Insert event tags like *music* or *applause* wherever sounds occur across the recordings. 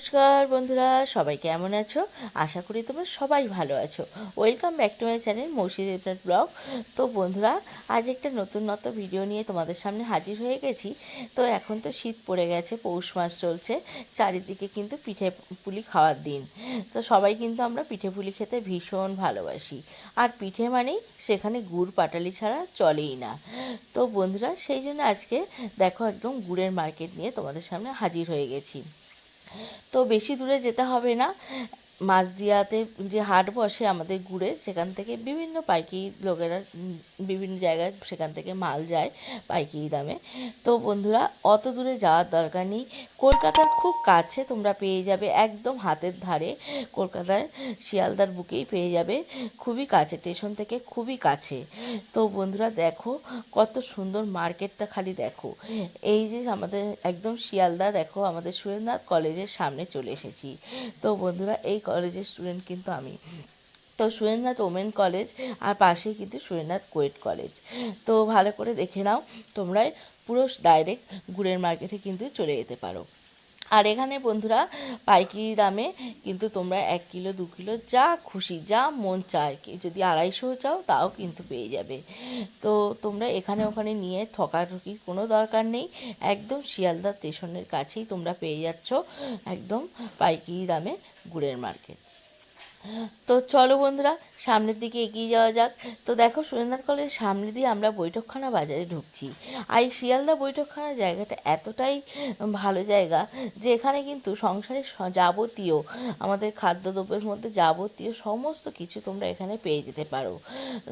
নমস্কার বন্ধুরা, সবাই কেমন আছো? আশা করি তোমরা সবাই ভালো আছো। Welcome back to my channel Mousi Debnath blog. তো বন্ধুরা, আজ একটা নতুন নতুন ভিডিও নিয়ে তোমাদের সামনে হাজির হয়ে গেছি। তো এখন তো শীত পড়ে গেছে, পৌষ মাস চলছে, চারিদিকে কিন্তু পিঠে পুলি খাওয়ার দিন। তো সবাই কিন্তু আমরা পিঠে পুলি খেতে ভীষণ ভালোবাসি। আর পিঠে মানেই সেখানে গুড় পাটালি ছাড়া চলেই না। তো বন্ধুরা, সেই জন্য আজকে দেখো একদম গুড়ের মার্কেট নিয়ে তোমাদের সামনে হাজির হয়ে গেছি। তো বেশি দূরে যেতে হবে না। মাঝদিয়াতে যে হাট বসে আমাদের ঘুরে, সেখান থেকে বিভিন্ন পাইকারি লোকেরা বিভিন্ন জায়গায় সেখান থেকে মাল যায় পাইকারি দামে। তো বন্ধুরা, অত দূরে যাওয়ার দরকার নেই। কলকাতার খুব কাছে তোমরা পেয়ে যাবে একদম হাতের ধারে। কলকাতায় শিয়ালদার বুকেই পেয়ে যাবে। খুবই কাছে, স্টেশন থেকে খুবই কাছে। তো বন্ধুরা, দেখো কত সুন্দর মার্কেটটা খালি দেখো। এই যে আমাদের একদম শিয়ালদা, দেখো আমাদের সুরেন্দ্রনাথ কলেজের সামনে চলে এসেছি। তো বন্ধুরা, এই কলেজের স্টুডেন্ট কিন্তু আমি। তো সুরেন্দ্রনাথ ওমেন কলেজ আর পাশেই কিন্তু সুরেন্দ্রনাথ কোয়েট কলেজ তো ভালো করে দেখে নাও তোমরা পুরো ডাইরেক্ট গুড়ের মার্কেটে কিন্তু চলে যেতে পারো। আর এখানে বন্ধুরা, পাইকারি দামে কিন্তু তোমরা এক কিলো, দু কিলো যা খুশি, যা মন চায় যদি আড়াইশো চাও তাও কিন্তু পেয়ে যাবে। তো তোমরা এখানে ওখানে নিয়ে ঠকাঠকির কোনো দরকার নেই, একদম শিয়ালদা স্টেশনের কাছেই তোমরা পেয়ে যাচ্ছ, একদম পাইকারি দামে গুড়ের মার্কেট তো চলো বন্ধুরা, সামনের দিকে এগিয়ে যাওয়া যাক। তো দেখো, সুরেন্দ্রনাথ কলেজের সামনে দিয়ে আমরা বৈঠকখানা বাজারে ঢুকছি। আর এই শিয়ালদা বৈঠকখানা জায়গাটা এতটাই ভালো জায়গা যে এখানে কিন্তু সংসারের যাবতীয়, আমাদের খাদ্যদ্রব্যের মধ্যে যাবতীয় সমস্ত কিছু তোমরা এখানে পেয়ে যেতে পারো।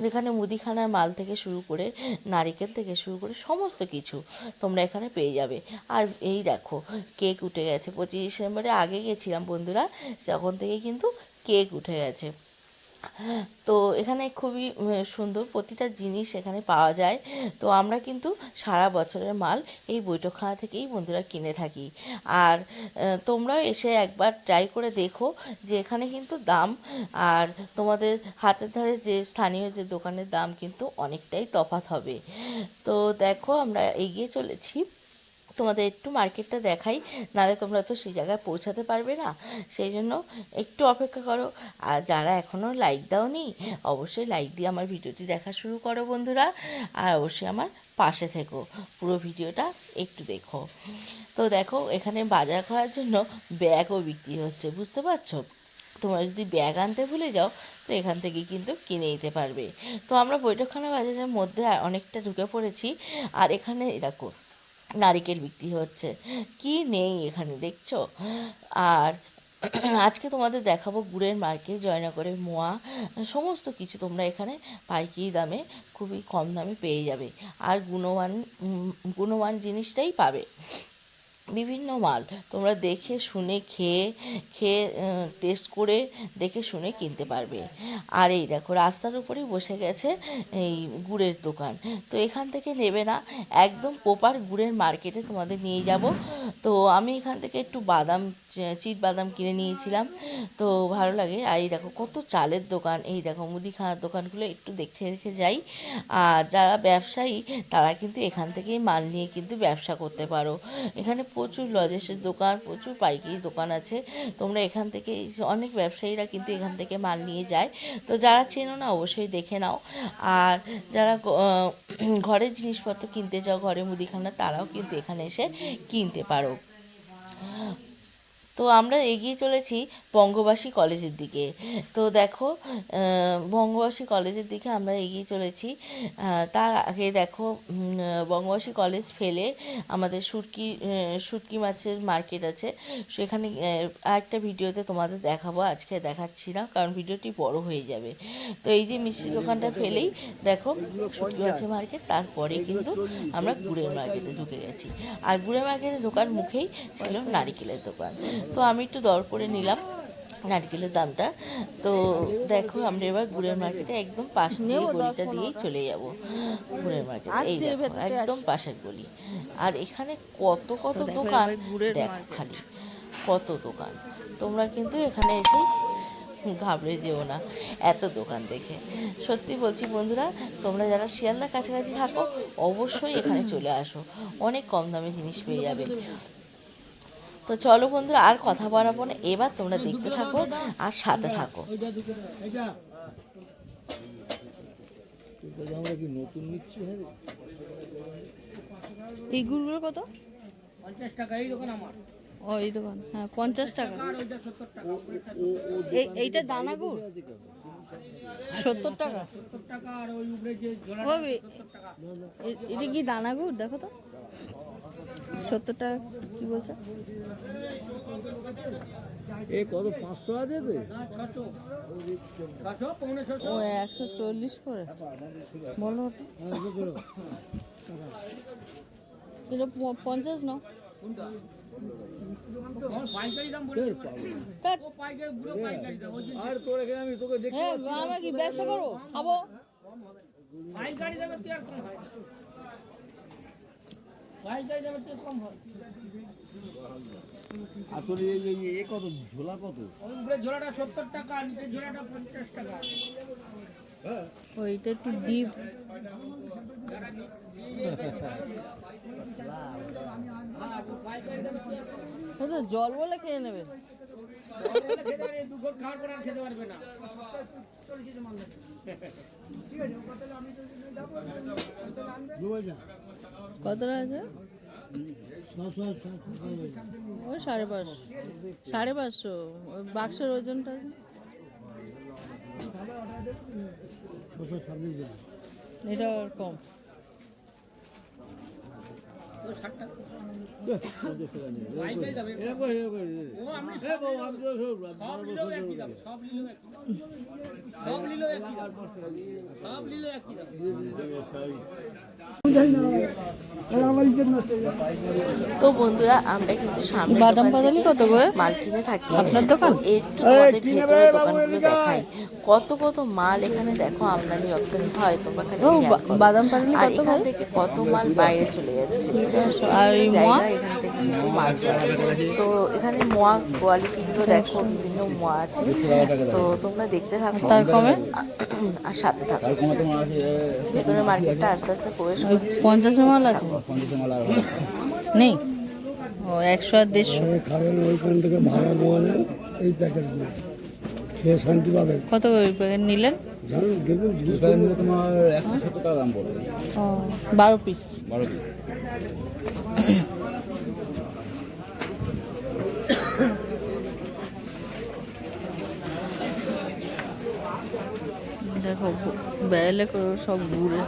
যেখানে মুদিখানার মাল থেকে শুরু করে, নারিকেল থেকে শুরু করে সমস্ত কিছু তোমরা এখানে পেয়ে যাবে। আর এই দেখো, কেক উঠে গেছে। পঁচিশ ডিসেম্বরে আগে গেছিলাম বন্ধুরা, তখন থেকে কিন্তু কেক উঠে গেছে। তো এখানে খুবই সুন্দর প্রতিটা জিনিস এখানে পাওয়া যায়। তো আমরা কিন্তু সারা বছরের মাল এই বৈঠকখানা থেকেই বন্ধুরা কিনে থাকি। আর তোমরাও এসে একবার ট্রাই করে দেখো যে এখানে কিন্তু দাম আর তোমাদের হাতের ধারে যে স্থানীয় যে দোকানের দাম কিন্তু অনেকটাই তফাৎ হবে। তো দেখো আমরা এগিয়ে চলেছি। তোমাদের একটু মার্কেটটা দেখাই, নাহলে তোমরা তো সেই জায়গায় পৌঁছাতে পারবে না। সেই জন্য একটু অপেক্ষা করো। আর যারা এখনও লাইক দাওনি, অবশ্যই লাইক দিয়ে আমার ভিডিওটি দেখা শুরু করো বন্ধুরা। আর অবশ্যই আমার পাশে থেকো। পুরো ভিডিওটা একটু দেখো। তো দেখো, এখানে বাজার করার জন্য ব্যাগও বিক্রি হচ্ছে, বুঝতে পারছ? তোমরা যদি ব্যাগ আনতে ভুলে যাও, তো এখান থেকে কিন্তু কিনে নিতে পারবে। তো আমরা বৈঠকখানা বাজারের মধ্যে অনেকটা ঢুকে পড়েছি। আর এখানে এরকম নারিকেল বিক্রি হচ্ছে। কি নেই এখানে, দেখছ? আর আজকে তোমাদের দেখাবো গুড়ের মার্কেট, জয়নগরের মোয়া। সমস্ত কিছু তোমরা এখানে পাইকারি দামে, খুবই কম দামে পেয়ে যাবে। আর গুণমান গুণমান জিনিসটাই পাবে। বিভিন্ন মাল। তোমরা দেখে, শুনে, খেয়ে খেয়ে টেস্ট করে দেখে, শুনে কিনতে পারবে। আর এই দেখো, রাস্তার উপরেই বসে গেছে এই গুড়ের দোকান। তো এখান থেকে নেবে না, একদম প্রপার গুড়ের মার্কেটে তোমাদের নিয়ে যাব। তো আমি এখান থেকে একটু বাদাম চিট বাদাম কিনে নিয়েছিলাম। তো ভালো লাগে। আর এই দেখো, কত চালের দোকান। এই দেখো, মুদিখানার দোকানগুলো একটু দেখতে, দেখে যাই। আর যারা ব্যবসায়ী, তারা কিন্তু এখান থেকেই মাল নিয়ে কিন্তু ব্যবসা করতে পারো। এখানে প্রচুর লজেসের দোকান, প্রচুর পাইকারি দোকান আছে। তোমরা এখান থেকে অনেক ব্যবসায়ীরা কিন্তু এখান থেকে মাল নিয়ে যায়। তো যারা চেনো না, অবশ্যই দেখে নাও। আর যারা *clears throat* ঘরের জিনিসপত্র কিনতে চাও ঘরে মুদিখানা, তারাও কিন্তু এখানে এসে কিনতে পারো। তো আমরা এগিয়ে চলেছি বঙ্গবাসী কলেজের দিকে। তো দেখো বঙ্গবাসী কলেজের দিকে আমরা এগিয়ে চলেছি। তার আগে দেখো বঙ্গবাসী কলেজ ফেলে আমাদের সুটকি শুটকি মাছের মার্কেট আছে। সেখানে আরেকটা ভিডিওতে তোমাদের দেখাবো, আজকে দেখাচ্ছি না, কারণ ভিডিওটি বড় হয়ে যাবে। তো এই যে মিষ্টির দোকানটা ফেলেই দেখো শুটকি মাছের মার্কেট, তারপরে কিন্তু আমরা গুড়ের মার্কেটে ঢুকে গেছি। আর গুড়ের মার্কেটে ঢোকার মুখেই ছিল নারিকেলের দোকান। তো আমি একটু দর করে নিলাম নারকেলের দামটা। তো দেখো আমরা এবার গুড়ের মার্কেটে একদম পাশ দিয়ে গলিটা দিয়েই চলে যাব গুড়ের মার্কেট। এই দেখো একদম পাশের গলি। আর এখানে কত কত দোকান? দেখ খালি কত দোকান। তোমরা কিন্তু এখানে এসে ঘাবড়ে যেও না এত দোকান দেখে। সত্যি বলছি বন্ধুরা তোমরা যারা শিয়ালদার কাছাকাছি থাকো অবশ্যই এখানে চলে আসো। অনেক কম দামে জিনিস পেয়ে যাবে। তো চলো বন্ধুরা আর কথা বাড়াবো না। এবার তোমরা দেখতে থাকো আর সাথে থাকো। আমরা কি নতুন নিচ্ছি এই গুড়গুলো কত? পঞ্চাশ টাকা এই দোকান আমার। ও এই দোকান হ্যাঁ পঞ্চাশ টাকা। এইটা দানা গুড়? সত্তর টাকা। এটা কি দানা গুড়? দেখো তো। সত্তর টাকা কি বলছে? এ কত পাঁচশো আছে তো ও একশো চল্লিশ করে। বলো এটা পঞ্চাশ না দেবো। আর তোর এখানে আমি তোকে দেখি হ্যাঁ আমরা কি ব্যবসা করব? খাব? পাইকারি দামে তুই আর হয় না। পাইকারি দামে তুই কম হয় আর তোর এ কত? ঝোলা কত? ঝোলাটা সত্তর টাকা নিচের ঝোলাটা পঞ্চাশ টাকা। ওইটা একটু ডিপ হ্যাঁ তো পাইকারি দামে তুই আর কম হয়। ও তো জল বলে খেয়ে নেবে? ওরা বলে কতটা আছে? ওই সাড়ে পাঁচশো সাড়ে পাঁচশো। ওই বাক্সের ওজনটা আছে? এটা কম। তো বন্ধুরা আমরা কিন্তু সামনে বাদাম পাতালি কত করে? মাল কিনে থাকি। আপনার দোকান? তো একটু তোমাদের ভেতরে দোকানগুলো দেখাই। কত কত মাল এখানে দেখো আমদানি রপ্তানি হয় তোমরা খালি ও, বা- বাদাম পাটালি আর এখান থেকে কত মাল বাইরে চলে যাচ্ছে। আর এই মোয়া? এখান থেকে কিন্তু মাল তো এখানে মোয়া কোয়ালিটিগুলো দেখো বিভিন্ন মোয়া আছে। তো তোমরা দেখতে থাকো। তার কমে? আর সাথে থাকো। ভেতরে মার্কেটটা আস্তে আস্তে প্রবেশ করছি। পঞ্চাশ মাল আছে? নেই? ও একশো আর দেড়শো। খাবেন ওইখান থেকে ভাড়া নেওয়া নেন এই প্যাকেটগুলো। খেয়ে শান্তি পাবেন কত করে প্যাকেট নিলেন? তোমার একশো সত্তর টাকা দাম পড়বে। ও বারো পিস বারো পিস দেখো বেলে করে সব ঘুরে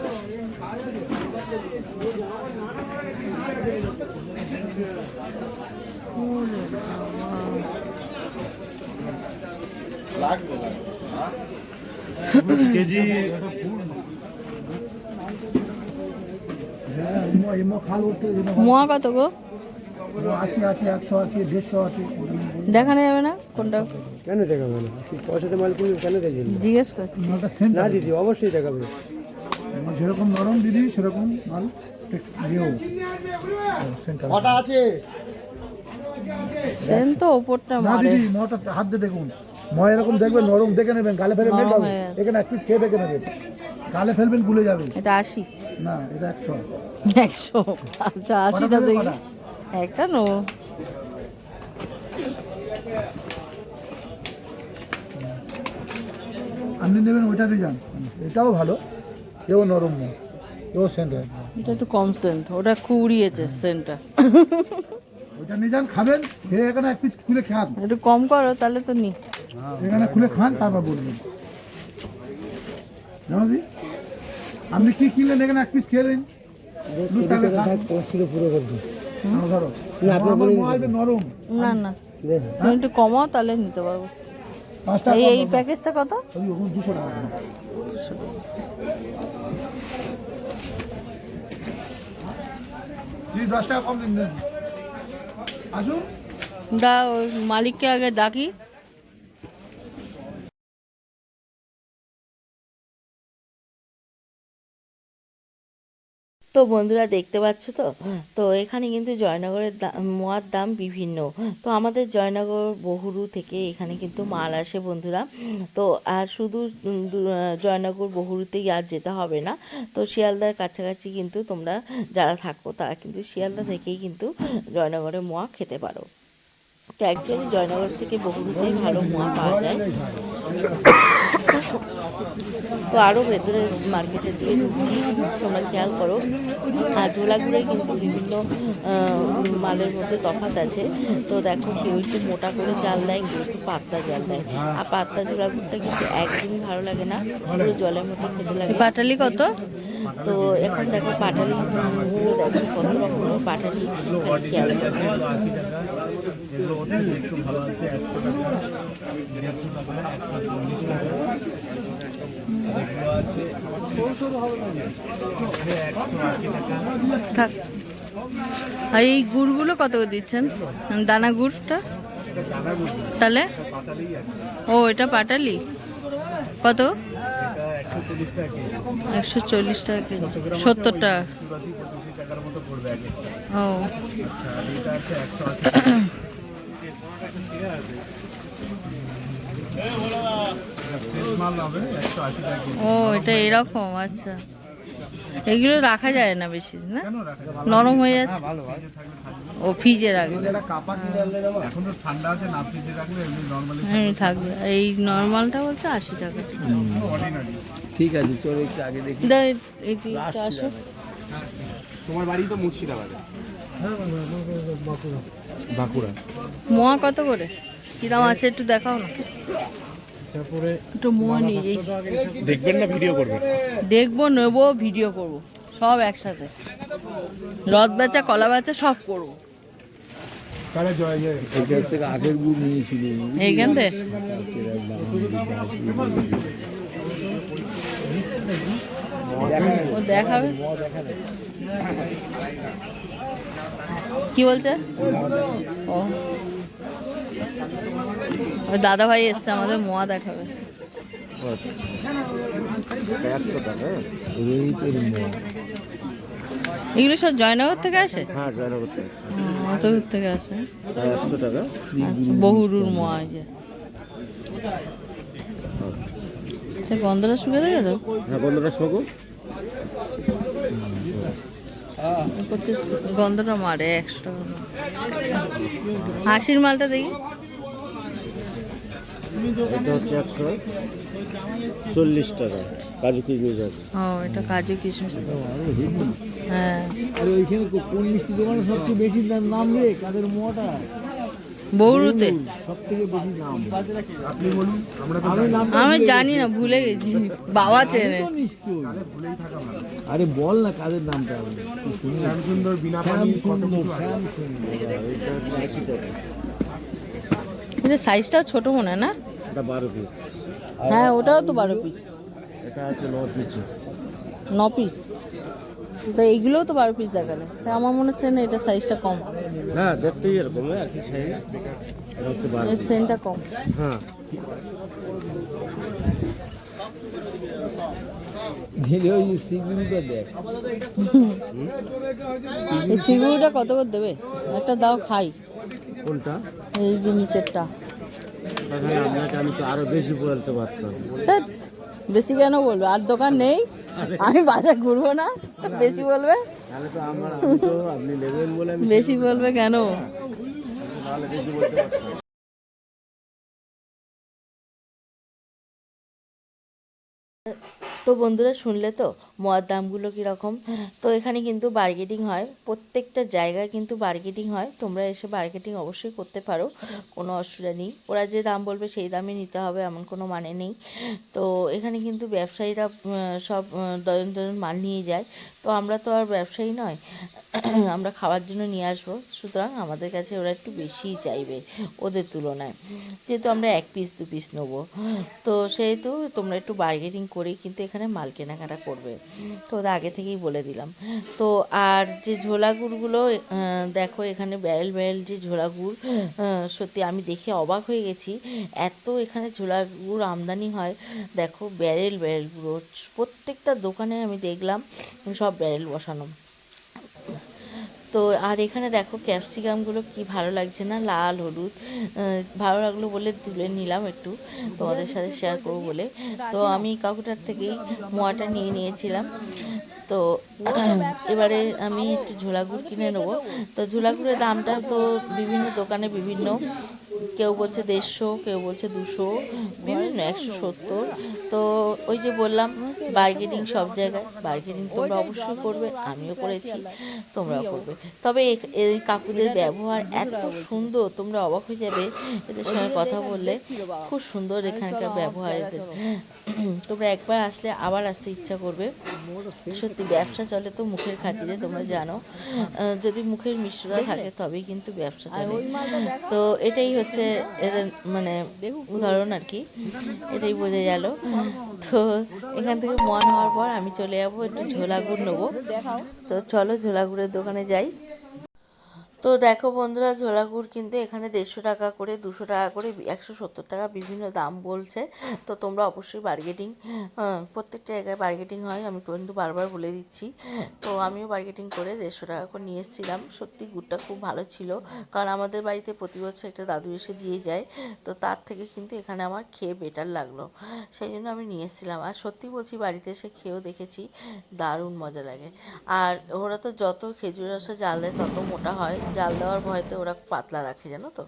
হ্যাঁ করতে মোয়া কত গো? আশি আছে একশো আছে দেড়শো আছে। দেখানো যাবে না? কোনটা? কেন দেখাবে না? পয়সাতে মাল কিনবে কেন দেখবেন জিজ্ঞেস করছি। না দিদি অবশ্যই দেখাবে। যেরকম নরম দিদি সেরকম মাল কটা আছে? সেন তো ওপরটা না মারে দিদি মটা হাত দিয়ে দেখুন। ময় এরকম দেখবেন নরম দেখে নেবেন গালে ফেলে মেল যাবে এখানে এক পিস খেয়ে দেখে নেবেন গালে ফেলবেন গুলে যাবে। এটা আশি। না এটা একশো। একশো। আচ্ছা আশিটা দেখি। একটা নো। আপনি নেবেন ওইটাতে যান। এটাও ভালো। এও নরম না। এও সেন্ট হয়। এটা একটু কম সেন্ট ওটা কুড়িয়েছে সেন্টটা ওইটা নিয়ে যান খাবেন। খেয়ে এখানে এক পিস খুলে খান। একটু কম করো তাহলে তো নি। এখানে খুলে খান তারপর বলবেন জানো আপনি কি কিনলেন? এখানে এক পিস নরম। না না। তুমি একটু কমাও তাহলে নিতে পারব। এই এই প্যাকেজটা কত? দুশো টাকা। দশ টাকা কম দিন আসুন। মালিককে আগে ডাকি। তো বন্ধুরা দেখতে পাচ্ছ তো? তো এখানে কিন্তু জয়নগরের দা- মোয়ার দাম বিভিন্ন। তো আমাদের জয়নগর বহুরু থেকে এখানে কিন্তু মাল আসে বন্ধুরা। তো আর শুধু জয়নগর বহুরুতেই আর যেতে হবে না। তো শিয়ালদার কাছাকাছি কিন্তু তোমরা যারা থাকো, তারা কিন্তু শিয়ালদা থেকেই কিন্তু জয়নগরের মোয়া খেতে পারো। তো অ্যাকচুয়ালি জয়নগর থেকে বহুরূপেই ভালো মোয়া পাওয়া যায়। তো আরও ভেতরে মার্কেটের দিকে ঢুকছি তোমরা খেয়াল করো আর ঝোলাগুড়ে কিন্তু বিভিন্ন মালের মধ্যে তফাৎ আছে। তো দেখো কেউ একটু মোটা করে চাল দেয় কেউ একটু পাতলা চাল দেয়। আর পাতলা ঝোলাগুড়টা কিন্তু একদমই ভালো লাগে না পুরো জলের মতো খেতে লাগে। পাটালি কত? তো এখন দেখো পাটালি গুলো দেখো কত রকমের পাটালি খেয়াল টাকা দেড়শো টাকা একশো চল্লিশ টাকা এগুলো আছে একশো আশি টাকা থাক। আর এই গুড়গুলো কত দিচ্ছেন? দানা গুড়টা? তাহলে? ও, এটা পাটালি? কত? একশো চল্লিশ টাকা কেজি। সত্তর টাকা। ও। আছে ও এটা এরকম আচ্ছা। এগুলো রাখা যায় না বেশি না? কেন রাখা যাবে? নরম হয়ে যাচ্ছে? ও ফ্রিজে রাখবে। এখন তো ঠান্ডা আছে না ফ্রিজে রাখলে এমনি নর্মালি হুম থাকবে। এই নর্মালটা বলছে আশি টাকা। ঠিক আছে চলো একটু আগে দেখি। তোমার বাড়ি তো মুর্শিদাবাদে। বাঁকুড়া। মোয়া কত করে? কি দাম আছে একটু দেখাও না। একটু দেখবেন না ভিডিও করবেন। দেখব নেব ভিডিও করব সব একসাথে। রথ বেচা কলা বেচা সব করব। আগের গুড় নিয়েছিল। এইখান থেকে? ও দেখাবে? কি বলছে? ও। দাদা ভাই এসছে, আমাদের মোয়া দেখাবে। এগুলো সব জয়নগর থেকে আসে? হ্যাঁ দূর থেকে আসে। একশো টাকা আচ্ছা বহুরুর মোয়া এই যে। গন্ধটা শুকে দেখে তো হ্যাঁ বন্ধুরা শোকো। গন্ধটা মারে একশো টাকা। হাসির মালটা দেখি। এটা হচ্ছে একশো চল্লিশ টাকা কাজু কিশমিশ আছে। ও এটা কাজু কিশমিশ। হ্যাঁ। আরে ওইখানে কোন মিষ্টি দোকানে সবচেয়ে বেশি দাম নাম রে কাদের মোয়াটা বৌরুতে। আমি জানি। না ভুলে গেছি। বাবা চেনে। আরে বল না কাদের নামটা সুন্দর বিনা সাইজটাও ছোট মনে হয় না? এটা বারো পিস হ্যাঁ ওটাও তো বারো পিস এটা আছে ন পিস ন পিস তো এইগুলোও তো বারো পিস দেখালে। তাই আমার মনে হচ্ছে না এটা সাইজটা কম হ্যাঁ দেখতেই এরকম আর কি সাইজ এর সেন্টটা কম। হ্যাঁ। এই সিগুড়িটা কত করে দেবে? একটা দাও খাই। কোনটা? এই যে নিচেরটা। আমি তো আরও বেশি বলতে পারতাম। বেশি কেন বলবে? আর দোকান নেই? আমি বাজার ঘুরবো না? বেশি বলবে? বেশি বলবে কেন? পারতাম তো বন্ধুরা শুনলে তো মোয়ার দামগুলো কীরকম? তো এখানে কিন্তু বার্গেটিং হয়। প্রত্যেকটা জায়গায় কিন্তু বার্গেটিং হয়। তোমরা এসে বার্গেটিং অবশ্যই করতে পারো কোনো অসুবিধা নেই। ওরা যে দাম বলবে সেই দামে নিতে হবে এমন কোনো মানে নেই। তো এখানে কিন্তু ব্যবসায়ীরা সব উম, ডজন ডজন মাল নিয়ে যায়। তো আমরা তো আর ব্যবসায়ী নয় *clears throat* আমরা খাওয়ার জন্য নিয়ে আসব। সুতরাং আমাদের কাছে ওরা একটু বেশিই চাইবে ওদের তুলনায়। যেহেতু আমরা এক পিস দু পিস নেব। তো সেহেতু তোমরা একটু বার্গেনিং করেই কিন্তু এখানে মাল কেনাকাটা করবে। তো ওদের আগে থেকেই বলে দিলাম। তো আর যে ঝোলা গুড়গুলো দেখো এখানে ব্যারেল ব্যারেল যে ঝোলা গুড় সত্যি আমি দেখে অবাক হয়ে গেছি। এত এখানে ঝোলা গুড় আমদানি হয়। দেখো ব্যারেল ব্যারেল গুঁড়ো প্রত্যেকটা দোকানে আমি দেখলাম সব ব্যারেল বসানো। তো আর এখানে দেখো ক্যাপসিকামগুলো কি ভালো লাগছে না? লাল, হলুদ ভালো লাগল বলে তুলে নিলাম একটু, তোমাদের সাথে শেয়ার করব বলে। তো আমি কাকুটার থেকেই মোয়াটা নিয়ে নিয়েছিলাম। তো *clears throat* এবারে আমি একটু ঝোলা গুড় কিনে নেব। তো ঝোলা গুড়ের দামটা তো বিভিন্ন দোকানে বিভিন্ন, কেউ বলছে দেড়শো, কেউ বলছে দুশো, বিভিন্ন, একশো সত্তর। তো ওই যে বললাম বার্গেনিং সব জায়গায়। বার্গেনিং তোমরা অবশ্যই করবে আমিও করেছি তোমরাও করবে। তবে এই কাকুদের ব্যবহার এত সুন্দর তোমরা অবাক হয়ে যাবে এদের সঙ্গে কথা বললে। খুব সুন্দর এখানকার ব্যবহার এদের। *clears throat* তোমরা একবার আসলে আবার আসতে ইচ্ছা করবে। সত্যি ব্যবসা চলে তো মুখের খাতিরে তোমরা জানো। যদি মুখের মিশ্রতা থাকে তবেই কিন্তু ব্যবসা চলে। তো এটাই হচ্ছে এদের মানে উদাহরণ আর কি। এটাই বোঝা গেল। তো এখান থেকে মন হওয়ার পর আমি চলে যাব, একটু ঝোলা গুড় নেব। তো চলো ঝোলা গুড়ের দোকানে যাই। তো দেখো বন্ধুরা ঝোলা গুড় কিন্তু এখানে দেড়শো টাকা করে, দুশো টাকা করে, একশো সত্তর টাকা বিভিন্ন দাম বলছে। তো তোমরা অবশ্যই বার্গেটিং প্রত্যেকটা জায়গায় বার্গেটিং হয়, আমি কিন্তু বারবার বলে দিচ্ছি। তো আমিও বার্গেটিং করে দেড়শো টাকা করে নিয়ে এসেছিলাম। সত্যি গুড়টা খুব ভালো ছিল, কারণ আমাদের বাড়িতে প্রতি বছর একটা দাদু এসে দিয়ে যায়। তো তার থেকে কিন্তু এখানে আমার খেয়ে বেটার লাগল। সেই জন্য আমি নিয়ে এসেছিলাম। আর সত্যি বলছি, বাড়িতে এসে খেয়েও দেখেছি, দারুণ মজা লাগে। আর ওরা তো যত খেজুর রসে জাল দেয়, তত মোটা হয়। জাল দেওয়ার ভয়তে ওরা পাতলা রাখে, জানো তো?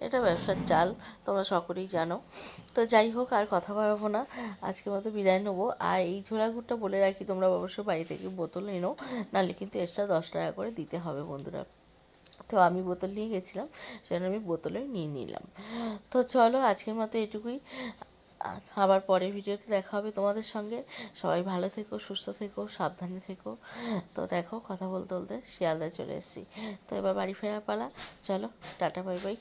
এটা ব্যবসার চাল, তোমরা সকলেই জানো। তো যাই হোক, আর কথা বাড়াবো না। আজকের মতো বিদায় নেব। আর এই ঝোলা গুড়টা বলে রাখি, তোমরা অবশ্যই বাড়ি থেকে বোতল এনো নাহলে কিন্তু এক্সট্রা দশ টাকা করে দিতে হবে বন্ধুরা। তো আমি বোতল নিয়ে গেছিলাম সেখানে আমি বোতলে নিয়ে নিলাম। তো চলো, আজকের মতো এটুকুই। আবার পরের ভিডিওতে দেখা হবে তোমাদের সঙ্গে। সবাই ভালো থেকো, সুস্থ থেকো, সাবধানে থেকো। তো দেখো, কথা বলতে বলতে শিয়ালদায় চলে এসেছি। তো এবার বাড়ি ফেরার পালা। চলো, টাটা, বাই বাই।